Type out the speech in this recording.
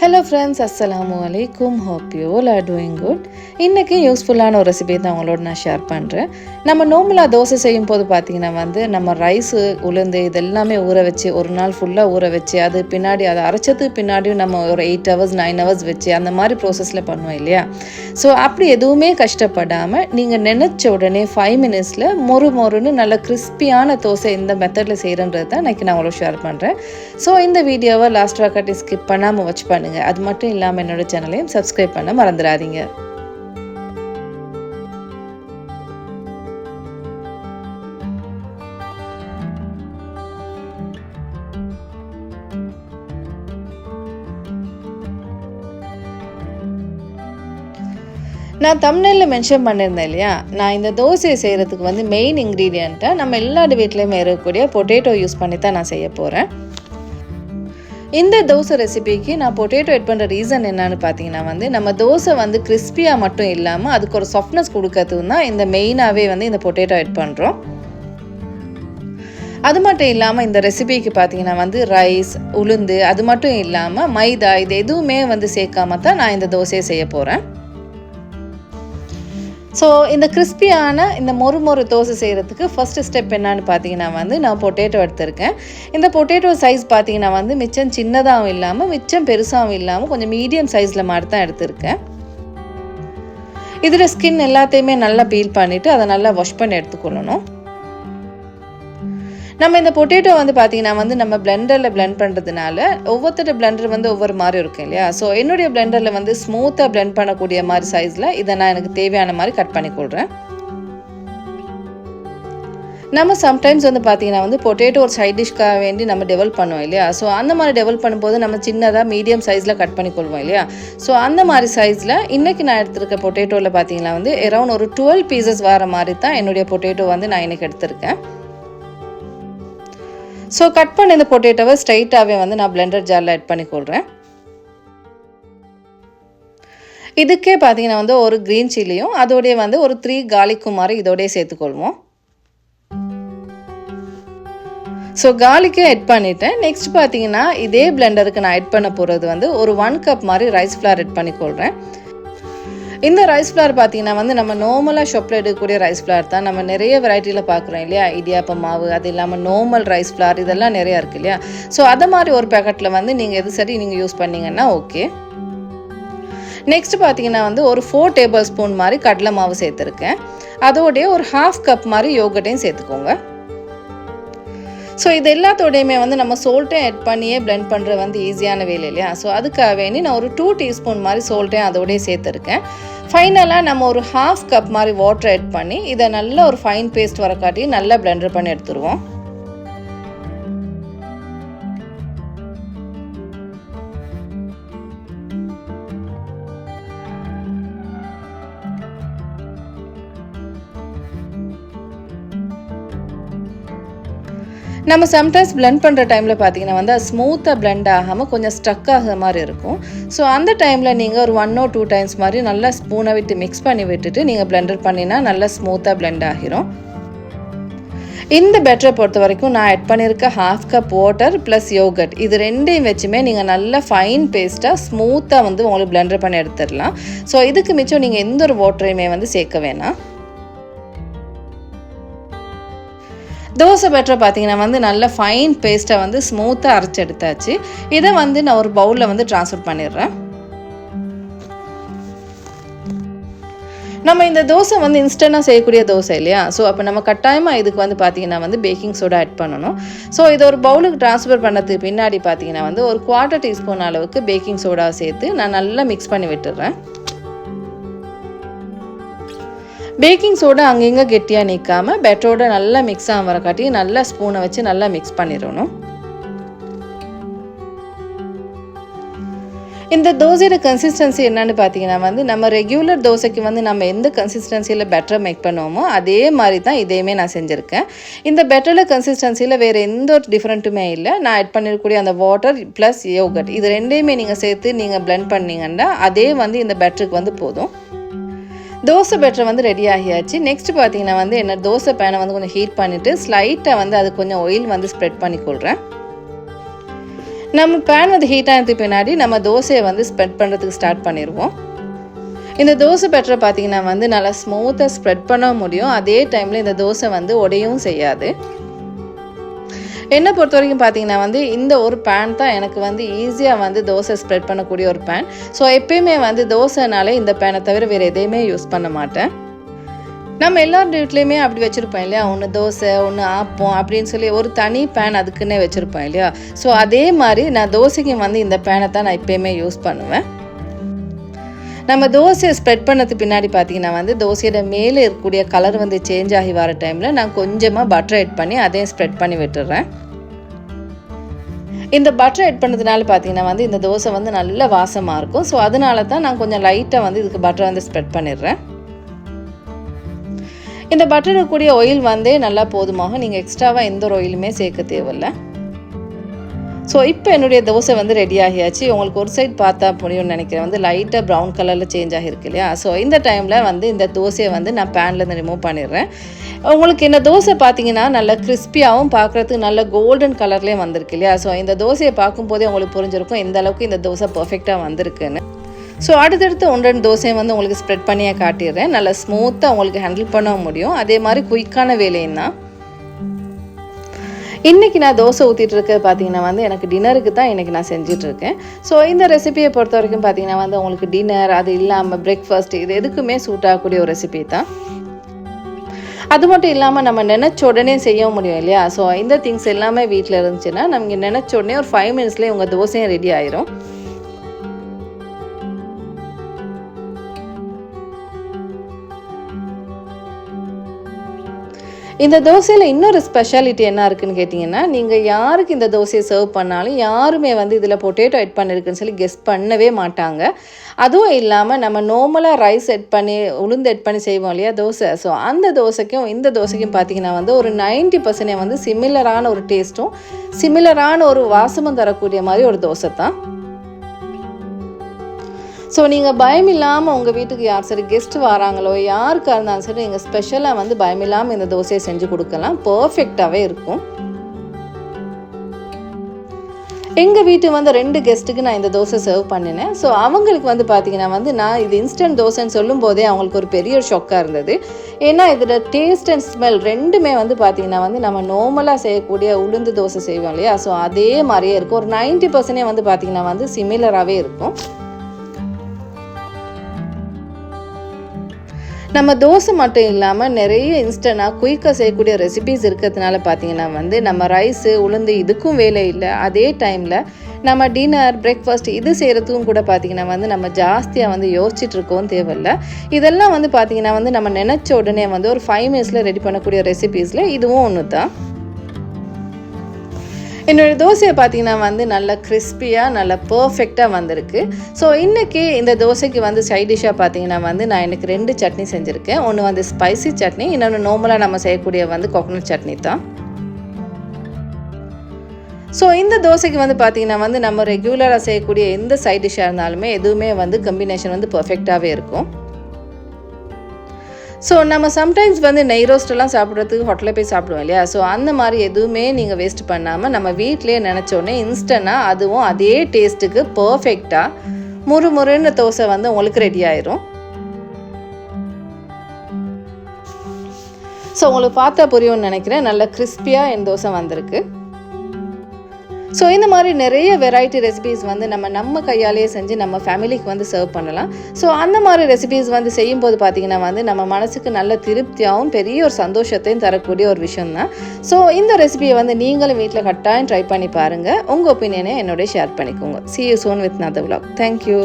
Hello friends அஸ்ஸலாமு அலைக்கும் hope you all are doing good இன்றைக்கி யூஸ்ஃபுல்லான ஒரு ரெசிபி தான் உங்களோட நான் ஷேர் பண்ணுறேன் நம்ம நோம்பலாக தோசை செய்யும் போது பார்த்தீங்கன்னா வந்து நம்ம ரைஸு உளுந்து இதெல்லாமே ஊற வச்சு ஒரு நாள் ஃபுல்லாக ஊற வச்சு அது பின்னாடி அதை அரைச்சதுக்கு பின்னாடியும் நம்ம ஒரு எயிட் ஹவர்ஸ் நைன் ஹவர்ஸ் வச்சு அந்த மாதிரி ப்ராசஸில் பண்ணுவோம் இல்லையா? ஸோ அப்படி எதுவுமே கஷ்டப்படாமல் நீங்கள் நினச்ச உடனே ஃபைவ் மினிட்ஸில் மொறு மொறுன்னு நல்ல கிறிஸ்பியான தோசை இந்த மெத்தடில் செய்கிறன்றது தான் இன்றைக்கி நான் உங்களுக்கு ஷேர் பண்ணுறேன் ஸோ இந்த வீடியோவை லாஸ்ட் வாக்காட்டி ஸ்கிப் பண்ணாமல் வாட்ச் பண்ணுங்கள் அது மட்டும் இல்லாமல் என்னோட சேனலையும் சப்ஸ்கிரைப் பண்ண மறந்துடாதீங்க. நான் தமிழில் மென்ஷன் பண்ணியிருந்தேன் இல்லையா? நான் இந்த தோசையை செய்கிறதுக்கு வந்து மெயின் இன்க்ரீடியண்ட்டாக நம்ம எல்லாரு வீட்லேயுமே இருக்கக்கூடிய பொட்டேட்டோ யூஸ் பண்ணி தான் நான் செய்ய போகிறேன் இந்த தோசை ரெசிபிக்கு நான் பொட்டேட்டோ எட் பண்ணுற ரீசன் என்னன்னு பார்த்தீங்கன்னா வந்து நம்ம தோசை வந்து கிறிஸ்பியாக மட்டும் இல்லாமல் அதுக்கு ஒரு சாஃப்ட்னஸ் கொடுக்கறதுக்கு தான் இந்த மெயினாகவே வந்து இந்த பொட்டேட்டோ எட் பண்ணுறோம் அது மட்டும் இல்லாமல் இந்த ரெசிபிக்கு பார்த்தீங்கன்னா வந்து ரைஸ் உளுந்து அது மட்டும் இல்லாமல் மைதா இது எதுவுமே வந்து சேர்க்காம தான் நான் இந்த தோசையை செய்ய போகிறேன் ஸோ இந்த கிறிஸ்பியான இந்த மொறு மொறு தோசை செய்கிறதுக்கு ஃபஸ்ட்டு ஸ்டெப் என்னன்னு பார்த்தீங்கன்னா வந்து நான் பொட்டேட்டோ எடுத்திருக்கேன். இந்த பொட்டேட்டோ சைஸ் பார்த்தீங்கன்னா வந்து மிச்சம் சின்னதாகவும் இல்லாமல் மிச்சம் பெருசாகவும் இல்லாமல் கொஞ்சம் மீடியம் சைஸில் மாதிரி தான் எடுத்திருக்கேன். இதில் ஸ்கின் எல்லாத்தையுமே நல்லா பீல் பண்ணிவிட்டு அதை நல்லா வாஷ் பண்ணி எடுத்துக்கொள்ளணும். நம்ம இந்த பொட்டேட்டோ வந்து பார்த்தீங்கன்னா வந்து நம்ம பிளெண்டரில் பிளெண்ட் பண்ணுறதுனால ஒவ்வொருத்தர பிளெண்டர் வந்து ஒவ்வொரு மாதிரி இருக்கும் இல்லையா? ஸோ என்னுடைய பிளெண்டரில் வந்து ஸ்மூத்தாக பிளெண்ட் பண்ணக்கூடிய மாதிரி சைஸில் இதை நான் எனக்கு தேவையான மாதிரி கட் பண்ணி கொள்கிறேன் நம்ம சம்டைம்ஸ் வந்து பார்த்தீங்கன்னா வந்து பொட்டேட்டோ ஒரு சைட் டிஷ்க்காக வேண்டி நம்ம டெவலப் பண்ணுவோம் இல்லையா? ஸோ அந்த மாதிரி டெவலப் பண்ணும்போது நம்ம சின்னதாக மீடியம் சைஸில் கட் பண்ணி கொள்வோம் இல்லையா? ஸோ அந்த மாதிரி சைஸில் இன்றைக்கி நான் எடுத்திருக்க பொட்டேட்டோவில் பார்த்தீங்கன்னா வந்து அரௌண்ட் ஒரு டுவெல் பீசஸ் வர மாதிரி தான் என்னுடைய பொட்டேட்டோ வந்து நான் இன்றைக்கி எடுத்திருக்கேன். ஸோ கட் பண்ண இந்த பொட்டேட்டோவை ஸ்ட்ரைட்டாகவே வந்து நான் பிளெண்டர் ஜாரில் ஆட் பண்ணி கொள்கிறேன் இதுக்கே பார்த்தீங்கன்னா வந்து ஒரு க்ரீன் சில்லியும் அதோடைய வந்து ஒரு த்ரீ காலிக்கு மாதிரி இதோடய சேர்த்துக்கொள்வோம் ஸோ காலிக்கும் ஆட் பண்ணிவிட்டேன் நெக்ஸ்ட் பார்த்தீங்கன்னா இதே பிளெண்டருக்கு நான் ஆட் பண்ண போகிறது வந்து ஒரு ஒன் கப் மாதிரி ரைஸ் ஃப்ளார் ஆட் பண்ணிக்கொள்கிறேன் இந்த ரைஸ் ஃப்ளார் பார்த்தீங்கன்னா வந்து நம்ம நார்மலாக ஷாப்பில் எடுக்கக்கூடிய ரைஸ் ஃப்ளார் தான். நம்ம நிறைய வெரைட்டியில் பார்க்குறோம் இல்லையா? இடியாப்ப மாவு அது இல்லாமல் நார்மல் ரைஸ் ஃப்ளார் இதெல்லாம் நிறையா இருக்குது இல்லையா? ஸோ அதை மாதிரி ஒரு பேக்கெட்டில் வந்து நீங்கள் எது சரி நீங்கள் யூஸ் பண்ணிங்கன்னா ஓகே நெக்ஸ்ட் பார்த்தீங்கன்னா வந்து ஒரு ஃபோர் டேபிள் ஸ்பூன் மாதிரி கடலை மாவு சேர்த்துருக்கேன். அதோடைய ஒரு ஹாஃப் கப் மாதிரி யோகட்டையும் சேர்த்துக்கோங்க. ஸோ இது எல்லாத்தோடையுமே வந்து நம்ம சோல்ட்டையும் ஆட் பண்ணியே பிளெண்ட் பண்ணுறது வந்து ஈஸியான வேலை இல்லையா? ஸோ அதுக்காக வேண்டி நான் ஒரு டூ டீஸ்பூன் மாதிரி சோல்ட்டையும் அதோடய சேர்த்துருக்கேன். ஃபைனலாக நம்ம ஒரு ஹாஃப் கப் மாதிரி வாட்டர் ஆட் பண்ணி இதை நல்ல ஒரு ஃபைன் பேஸ்ட் வர காட்டி நல்லா பிளெண்டர் பண்ணி எடுத்துருவோம். நம்ம சம்டைம்ஸ் பிளெண்ட் பண்ணுற டைமில் பார்த்தீங்கன்னா வந்து அது ஸ்மூத்தாக பிளெண்ட் ஆகாமல் கொஞ்சம் ஸ்டக் ஆகிற மாதிரி இருக்கும். ஸோ அந்த டைமில் நீங்கள் ஒரு ஒன் ஓ டூ டைம்ஸ் மாதிரி நல்லா ஸ்பூனை விட்டு மிக்ஸ் பண்ணி விட்டுட்டு நீங்கள் பிளெண்டர் பண்ணினா நல்லா ஸ்மூத்தாக பிளெண்ட் ஆகிரும். இந்த பெட்டரை பொறுத்த வரைக்கும் நான் ஆட் பண்ணியிருக்க half cup water plus yogurt இது ரெண்டையும் வச்சுமே நீங்கள் நல்லா ஃபைன் பேஸ்ட்டாக ஸ்மூத்தாக வந்து உங்களுக்கு பிளெண்டர் பண்ணி எடுத்துடலாம். ஸோ இதுக்கு மிச்சம் நீங்கள் எந்த ஒரு வாட்டரையுமே வந்து சேர்க்க வேணாம். தோசை பெட்டரை பார்த்தீங்கன்னா வந்து நல்ல ஃபைன் பேஸ்ட்டை வந்து ஸ்மூத்தாக அரைச்சி எடுத்தாச்சு. இதை வந்து நான் ஒரு பவுலில் வந்து ட்ரான்ஸ்ஃபர் பண்ணிடுறேன். நம்ம இந்த தோசை வந்து இன்ஸ்டண்ட்டாக செய்யக்கூடிய தோசை இல்லையா? ஸோ அப்போ நம்ம கட்டாயமாக இதுக்கு வந்து பார்த்தீங்கன்னா வந்து பேக்கிங் சோடா ஆட் பண்ணணும். ஸோ இதை ஒரு பவுலுக்கு ட்ரான்ஸ்ஃபர் பண்ணதுக்கு பின்னாடி பார்த்தீங்கன்னா வந்து ஒரு குவார்ட்டர் டீஸ்பூன் அளவுக்கு பேக்கிங் சோடா சேர்த்து நான் நல்லா மிக்ஸ் பண்ணி விட்டுடுறேன். பேக்கிங் சோடா அங்கங்கே கெட்டியாக நிற்காம பெட்டரோட நல்லா மிக்ஸ் ஆக காட்டி நல்லா ஸ்பூனை வச்சு நல்லா மிக்ஸ் பண்ணிடணும். இந்த தோசையோட கன்சிஸ்டன்சி என்னன்னு பார்த்தீங்கன்னா வந்து நம்ம ரெகுலர் தோசைக்கு வந்து நம்ம எந்த கன்சிஸ்டன்சியில் பெட்டரை மேக் பண்ணுவோமோ அதே மாதிரி தான் இதையுமே நான் செஞ்சுருக்கேன். இந்த பெட்டரில் கன்சிஸ்டன்சியில் வேறு எந்த ஒரு டிஃப்ரெண்ட்டுமே இல்லை. நான் ஆட் பண்ணிருக்கக்கூடிய அந்த வாட்டர் ப்ளஸ் யோகட் இது ரெண்டையுமே நீங்கள் சேர்த்து நீங்கள் பிளெண்ட் பண்ணிங்கன்னா அதே வந்து இந்த பெட்டருக்கு வந்து போதும். தோசை பெட்டர் வந்து ரெடி ஆகியாச்சு. நெக்ஸ்ட் பார்த்தீங்கன்னா வந்து என்ன தோசை பேனை வந்து கொஞ்சம் ஹீட் பண்ணிவிட்டு ஸ்லைட்டாக வந்து அது கொஞ்சம் ஆயில் வந்து ஸ்ப்ரெட் பண்ணிக்கொள்கிறேன் நம்ம பேன் வந்து ஹீட் ஆனதுக்கு பின்னாடி நம்ம தோசையை வந்து ஸ்ப்ரெட் பண்ணுறதுக்கு ஸ்டார்ட் பண்ணிடுவோம். இந்த தோசை பெட்டரை பார்த்தீங்கன்னா வந்து நல்லா ஸ்மூத்தாக ஸ்ப்ரெட் பண்ண முடியும். அதே டைமில் இந்த தோசை வந்து உடையவும் செய்யாது. என்னை பொறுத்த வரைக்கும் பார்த்தீங்கன்னா வந்து இந்த ஒரு பேன் தான் எனக்கு வந்து ஈஸியாக வந்து தோசை ஸ்ப்ரெட் பண்ணக்கூடிய ஒரு பேன் ஸோ எப்பயுமே வந்து தோசைனாலே இந்த பேனை தவிர வேறு எதையுமே யூஸ் பண்ண மாட்டேன். நம்ம எல்லார் வீட்லேயுமே அப்படி வச்சுருப்போம் இல்லையா? ஒன்று தோசை ஒன்று ஆப்பம் அப்படின்னு சொல்லி ஒரு தனி பேன் அதுக்குன்னே வச்சுருப்போம் இல்லையா? ஸோ அதே மாதிரி நான் தோசைக்கு வந்து இந்த பேனை தான் நான் எப்பயுமே யூஸ் பண்ணுவேன். நம்ம தோசையை ஸ்ப்ரெட் பண்ணதுக்கு பின்னாடி பார்த்தீங்கன்னா வந்து தோசையோட மேலே இருக்கக்கூடிய கலர் வந்து சேஞ்ச் ஆகி வர டைமில் நான் கொஞ்சமாக பட்டர் ஆட் பண்ணி அதையும் ஸ்ப்ரெட் பண்ணி விட்டுறேன். இந்த பட்டர் ஆட் பண்ணதுனால பார்த்தீங்கன்னா வந்து இந்த தோசை வந்து நல்ல வாசமாக இருக்கும். ஸோ அதனால தான் நான் கொஞ்சம் லைட்டாக வந்து இதுக்கு பட்டர் வந்து ஸ்ப்ரெட் பண்ணிடுறேன். இந்த பட்டர் இருக்கக்கூடிய ஆயில் வந்தே நல்லா போதுமாக நீங்கள் எக்ஸ்ட்ராவாக எந்த ஒரு ஆயிலுமே சேர்க்க தேவையில்லை. ஸோ இப்போ என்னுடைய தோசை வந்து ரெடி ஆகியாச்சு. உங்களுக்கு ஒரு சைட் பார்த்தா முடியும்னு நினைக்கிறேன். வந்து லைட்டாக ப்ரௌன் கலரில் சேஞ்ச் ஆகிருக்கு இல்லையா? ஸோ இந்த டைமில் வந்து இந்த தோசையை வந்து நான் பேன்லேருந்து ரிமூவ் பண்ணிடுறேன். உங்களுக்கு இந்த தோசை பார்த்தீங்கன்னா நல்ல கிறிஸ்பியாகவும் பார்க்குறதுக்கு நல்ல கோல்டன் கலர்லேயும் வந்திருக்கு இல்லையா? ஸோ இந்த தோசையை பார்க்கும்போதே உங்களுக்கு புரிஞ்சிருக்கும் எந்த அளவுக்கு இந்த தோசை பர்ஃபெக்டாக வந்திருக்குன்னு. ஸோ அடுத்தடுத்து ஒன்று ரெண்டு தோசையை வந்து உங்களுக்கு ஸ்ப்ரெட் பண்ணியே காட்டிடுறேன். நல்லா ஸ்மூத்தாக உங்களுக்கு ஹேண்டில் பண்ண முடியும். அதே மாதிரி குயிக்கான வேலையும் தான். இன்றைக்கி நான் தோசை ஊற்றிட்டு இருக்க பார்த்தீங்கன்னா வந்து எனக்கு டின்னருக்கு தான் இன்றைக்கி நான் செஞ்சிட்ருக்கேன். ஸோ இந்த ரெசிபியை பொறுத்த வரைக்கும் பார்த்தீங்கன்னா வந்து உங்களுக்கு டின்னர் அது இல்லாமல் பிரேக்ஃபாஸ்ட் இது எதுக்குமே சூட் ஆகக்கூடிய ஒரு ரெசிபி தான். அது மட்டும் இல்லாமல் நம்ம நினச்ச உடனே செய்ய முடியும் இல்லையா? ஸோ இந்த திங்ஸ் எல்லாமே வீட்டில் இருந்துச்சுன்னா நமக்கு நினச்ச உடனே ஒரு ஃபைவ் மினிட்ஸ்லேயே உங்கள் தோசையும் ரெடி ஆயிரும். இந்த தோசையில் இன்னொரு ஸ்பெஷாலிட்டி என்ன இருக்குன்னு கேட்டிங்கன்னா நீங்கள் யாருக்கு இந்த தோசையை சர்வ் பண்ணாலும் யாருமே வந்து இதில் பொட்டேட்டோ எட் பண்ணியிருக்குன்னு சொல்லி கெஸ்ட் பண்ணவே மாட்டாங்க. அதுவும் இல்லாமல் நம்ம நார்மலாக ரைஸ் எட் பண்ணி உளுந்து எட் பண்ணி செய்வோம் இல்லையா தோசை. ஸோ அந்த தோசைக்கும் இந்த தோசைக்கும் பார்த்தீங்கன்னா வந்து ஒரு நைன்ட்டி பர்சன்டே வந்து சிமிலரான ஒரு டேஸ்ட்டும் சிமிலரான ஒரு வாசமும் தரக்கூடிய மாதிரி ஒரு தோசை தான் ஸோ நீங்கள் பயம் இல்லாமல் உங்கள் வீட்டுக்கு யார் சரி கெஸ்ட் வராங்களோ யாருக்காக இருந்தாலும் சரி நீங்கள் ஸ்பெஷலாக வந்து பயம் இல்லாமல் இந்த தோசையை செஞ்சு கொடுக்கலாம். பர்ஃபெக்டாகவே இருக்கும். எங்கள் வீட்டு வந்து ரெண்டு கெஸ்ட்டுக்கு நான் இந்த தோசை சர்வ் பண்ணினேன். ஸோ அவங்களுக்கு வந்து பார்த்தீங்கன்னா வந்து நான் இது இன்ஸ்டன்ட் தோசைன்னு சொல்லும் போதே அவங்களுக்கு ஒரு பெரிய ஷாக்காக ஷொக்காக இருந்தது. ஏன்னா இதில் டேஸ்ட் அண்ட் ஸ்மெல் ரெண்டுமே வந்து பார்த்தீங்கன்னா வந்து நம்ம நார்மலாக செய்யக்கூடிய உளுந்து தோசை செய்வோம் இல்லையா? ஸோ அதே மாதிரியே இருக்கும். ஒரு நைன்ட்டி பர்சன்டே வந்து பார்த்தீங்கன்னா வந்து சிமிலராகவே இருக்கும். நம்ம தோசை மட்டும் இல்லாமல் நிறைய இன்ஸ்டண்ட்டாக குயிக்காக செய்யக்கூடிய ரெசிபிஸ் இருக்கிறதுனால பார்த்தீங்கன்னா வந்து நம்ம ரைஸு உளுந்து இதுக்கும் வேலை இல்லை. அதே டைமில் நம்ம டின்னர் பிரேக்ஃபாஸ்ட் இது செய்கிறதுக்கும் கூட பார்த்திங்கன்னா வந்து நம்ம ஜாஸ்தியாக வந்து யோசிச்சுட்டு இருக்கவும் தேவையில்லை. இதெல்லாம் வந்து பார்த்திங்கன்னா வந்து நம்ம நினச்ச உடனே வந்து ஒரு ஃபைவ் மினிட்ஸில் ரெடி பண்ணக்கூடிய ரெசிபீஸில் இதுவும் ஒன்று தான் என்னோடய தோசையை பார்த்தீங்கன்னா வந்து நல்லா கிறிஸ்பியாக நல்லா பர்ஃபெக்டாக வந்திருக்கு. ஸோ இன்றைக்கி இந்த தோசைக்கு வந்து சைட் டிஷ்ஷாக பார்த்தீங்கன்னா வந்து நான் எனக்கு ரெண்டு சட்னி செஞ்சுருக்கேன். ஒன்று வந்து ஸ்பைசி சட்னி இன்னொன்று நார்மலாக நம்ம செய்யக்கூடிய வந்து கோகனட் சட்னி தான். ஸோ இந்த தோசைக்கு வந்து பார்த்திங்கன்னா வந்து நம்ம ரெகுலராக செய்யக்கூடிய எந்த சைட் டிஷ்ஷாக இருந்தாலுமே எதுவுமே வந்து கம்பினேஷன் வந்து பர்ஃபெக்டாகவே இருக்கும். ஸோ நம்ம சம்டைம்ஸ் வந்து நெய் ரோஸ்ட்டெல்லாம் சாப்பிட்றதுக்கு ஹோட்டலில் போய் சாப்பிடுவோம் இல்லையா? ஸோ அந்த மாதிரி எதுவுமே நீங்கள் வேஸ்ட் பண்ணாமல் நம்ம வீட்டிலே நினச்சோன்னே இன்ஸ்டண்ட்டாக அதுவும் அதே டேஸ்ட்டுக்கு பர்ஃபெக்டாக முறு முறுன்னு தோசை வந்து உங்களுக்கு ரெடி ஆயிரும். ஸோ உங்களுக்கு பார்த்தா புரியும்னு நினைக்கிறேன். நல்ல கிறிஸ்பியாக என் தோசை வந்திருக்கு. ஸோ இந்த மாதிரி நிறைய வெரைட்டி ரெசிபீஸ் வந்து நம்ம நம்ம கையாலேயே செஞ்சு நம்ம ஃபேமிலிக்கு வந்து சர்வ் பண்ணலாம். ஸோ அந்த மாதிரி ரெசிபீஸ் வந்து செய்யும்போது பார்த்தீங்கன்னா வந்து நம்ம மனசுக்கு நல்ல திருப்தியாகவும் பெரிய ஒரு சந்தோஷத்தையும் தரக்கூடிய ஒரு விஷயம் தான். ஸோ இந்த ரெசிபியை வந்து நீங்களும் வீட்டில் கட்டாயம் ட்ரை பண்ணி பாருங்கள் உங்கள் ஒப்பீனியனை என்னோட ஷேர் பண்ணிக்கோங்க. See you soon with another vlog thank you